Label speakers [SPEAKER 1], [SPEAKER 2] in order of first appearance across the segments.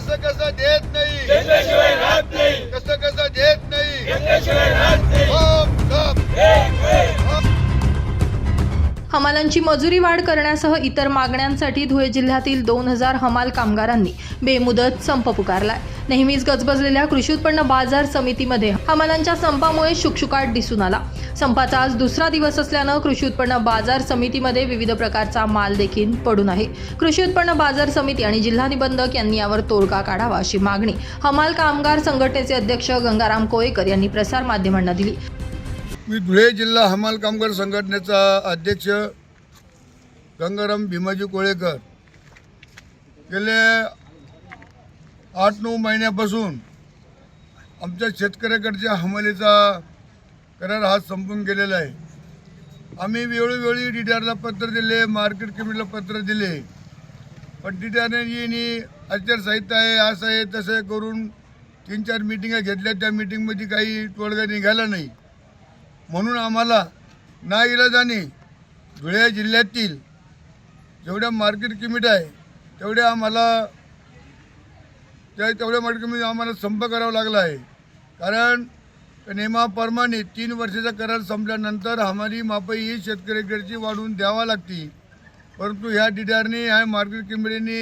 [SPEAKER 1] que eu casa dentro. हमालांची मजुरी वाढ करण्यासह इतर मागण्यांसाठी धुळे जिल्ह्यातील दोन हजार हमाल कामगारांनी बेमुदत संप पुकारलाय. नेहमीच गजबजलेल्या कृषी उत्पन्न बाजार समितीमध्ये हमालांच्या संपामुळे शुकशुकाट दिसून आला. संपाचा आज दुसरा दिवस असल्यानं कृषी उत्पन्न बाजार समितीमध्ये विविध प्रकारचा माल देखील पडून आहे. कृषी उत्पन्न बाजार समिती आणि जिल्हा निबंधक यांनी यावर तोडगा काढावा अशी मागणी हमाल कामगार संघटनेचे अध्यक्ष गंगाराम कोळेकर यांनी प्रसारमाध्यमांना दिली.
[SPEAKER 2] मी धुळे जिल्हा हमाल कामगार संघटनेचा अध्यक्ष गंगाराम भीमाजी कोळेकर. गेले आठ नऊ महिन्यापासून आमच्या शेतकऱ्याकडच्या हमालीचा करार हा संपून गेलेला आहे. आम्ही वेळोवेळी डी टी आरला पत्र दिले मार्केट कमिटीला पत्र दिले. पण डी टी आरने येणी आचारसंहिता आहे असं आहे तसं करून तीन चार मिटिंगा घेतल्या. त्या मिटिंगमध्ये काही तोडगा निघाला नाही. म्हणून आम्हाला ना इलाजाने धुळे जिल्ह्यातील जेवढ्या मार्केट किमिट आहे तेवढ्या आम्हाला त्या तेवढ्या मार्केट किमिट आम्हाला संप करावा लागला आहे. कारण नियमाप्रमाणे तीन वर्षाचा करार संपल्यानंतर हमारी मापई ही शेतकऱ्याकडची वाढून द्यावा लागते. परंतु ह्या डिडारने ह्या मार्केट किमिटीने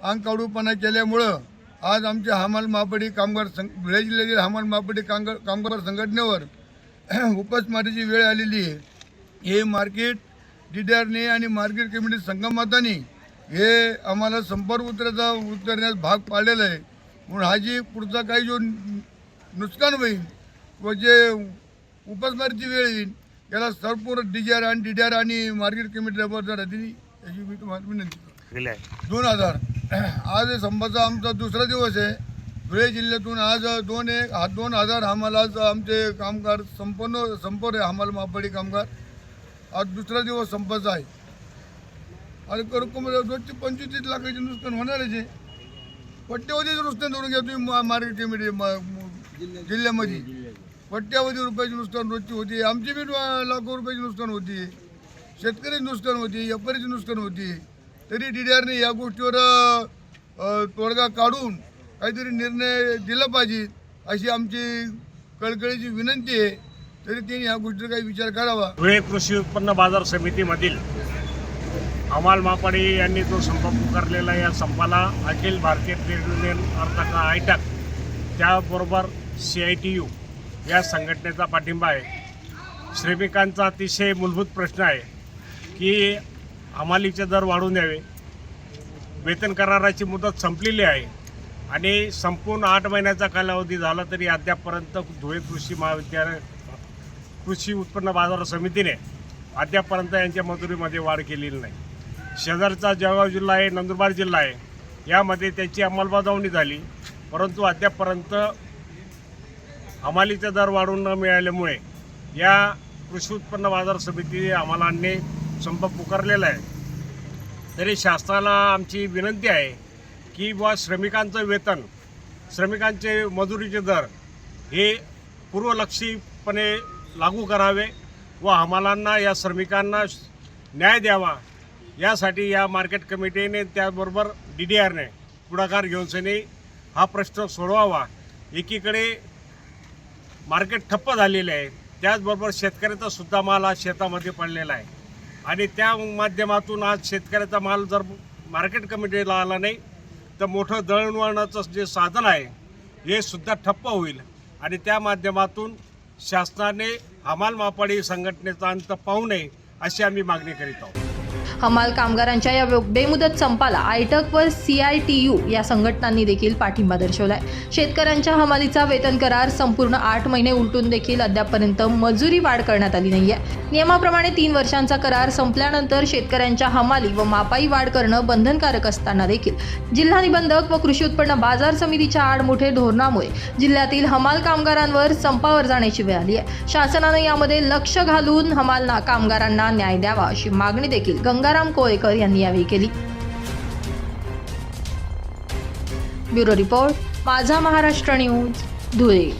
[SPEAKER 2] अंग काढूपणा केल्यामुळं आज आमच्या हमाल मापडी कामगार संघ धुळे जिल्ह्यातील हमाल मापडी कामगार कामगार संघटनेवर उपासमारीची वेळ आलेली आहे. हे मार्केट डिडारने आणि मार्केट कमिटी संगमाताने हे आम्हाला संपर्क उतरायचा उतरण्यास भाग पाडलेला आहे. म्हणून हा जी पुढचा काही जो नुकसान होईल व जे उपासमारीची वेळ येईल याला संपूर्ण डी जी आर आणि डी डी आर आणि मार्केट कमिटी राहतील याची मी तुम्हाला विनंती दोन हजार. आज संपाचा आमचा दुसरा दिवस आहे. धुळे जिल्ह्यातून आज दोन एक हा दोन हजार आम्हाला आमचे कामगार संपन्न संपवले आम्हाला मापडी कामगार. आज दुसरा दिवस संपाचा आहे. आणि करू रोजचे पंचवीस लाखाचे नुकसान होणारच आहे पट्ट्यावधीच नुकसान धरून घ्या तुम्ही मार्केट कमिटी जिल्ह्यामध्ये. पट्ट्यावधी रुपयाची नुकसान रोजची होती. आमची बी लाखो रुपयाची नुकसान होती. शेतकऱ्याची नुकसान होती व्यापाऱ्याची नुकसान होती. तरी डी डी आरने या गोष्टीवर तोडगा काढून काहीतरी निर्णय दिला पाहिजे अशी आमची कळकळीची विनंती आहे. तरी त्यांनी या गोष्टीचा काही विचार करावा.
[SPEAKER 3] धुळे कृषी उत्पन्न बाजार समितीमधील अमाल मापाडे यांनी जो संप पुकारलेला या संपाला अखिल भारतीय ट्रेड युनियन अर्थात आयटक त्याबरोबर सी आय टी यू या संघटनेचा पाठिंबा आहे. श्रमिकांचा अतिशय मूलभूत प्रश्न आहे की हमालीचे दर वाढवून द्यावे वेतन कराराची मुदत संपलेली आहे. आणि संपूर्ण आठ महिन्याचा कालावधी झाला तरी अद्यापपर्यंत धुळे कृषी महाविद्यालय कृषी उत्पन्न बाजार समितीने अद्यापपर्यंत यांच्या मजुरीमध्ये वाढ केलेली नाही. शेजारचा जळगाव जिल्हा आहे नंदुरबार जिल्हा आहे यामध्ये त्याची अंमलबजावणी झाली. परंतु अद्यापपर्यंत हमालीचे दर वाढून न मिळाल्यामुळे या कृषी उत्पन्न बाजार समिती हमालांनी संप पुकारलेला आहे. तरी शासनाला आमची विनंती आहे की बुवा श्रमिकांचं वेतन श्रमिकांचे मजुरीचे दर हे पूर्वलक्षीपणे लागू करावे व हमालांना या श्रमिकांना न्याय द्यावा. यासाठी या मार्केट कमिटीने त्याचबरोबर डी डी आरने पुढाकार घेऊनसेने हा प्रश्न सोडवावा. एकीकडे मार्केट ठप्प झालेले आहे त्याचबरोबर शेतकऱ्याचा सुद्धा माल आज शेतामध्ये पडलेला आहे. आणि त्या माध्यमातून आज शेतकऱ्याचा माल जर मार्केट कमिटीला आला नाही तर मोठं दळणवळणाचं जे साधन आहे हे सुद्धा ठप्प होईल. आणि त्या माध्यमातून शासनाने हमाल मापाडी संघटनेचा अंत पाहू नये अशी आम्ही मागणी करीत आहोत.
[SPEAKER 1] हमाल कामगारांच्या या बेमुदत संपाला आयटक व सी आय टी यू या संघटनांनी देखील पाठिंबा दर्शवलाय. शेतकऱ्यांच्या हमालीचा वेतन करार संपूर्ण आठ महिने उलटून देखील अद्यापपर्यंत मजुरी वाढ करण्यात आली नाहीये. नियमाप्रमाणे तीन वर्षांचा करार संपल्यानंतर शेतकऱ्यांच्या हमाली व मापाई वाढ करणं बंधनकारक असताना देखील जिल्हा निबंधक व कृषी उत्पन्न बाजार समितीच्या आड मोठे धोरणामुळे जिल्ह्यातील हमाल कामगारांवर संपावर जाण्याची वेळ आली आहे शासनानं यामध्ये लक्ष घालून हमाल कामगारांना न्याय द्यावा अशी मागणी देखील गंगाराम कोळेकर यांनी यावेळी केली. ब्युरो रिपोर्ट माझा महाराष्ट्र न्यूज धुळे.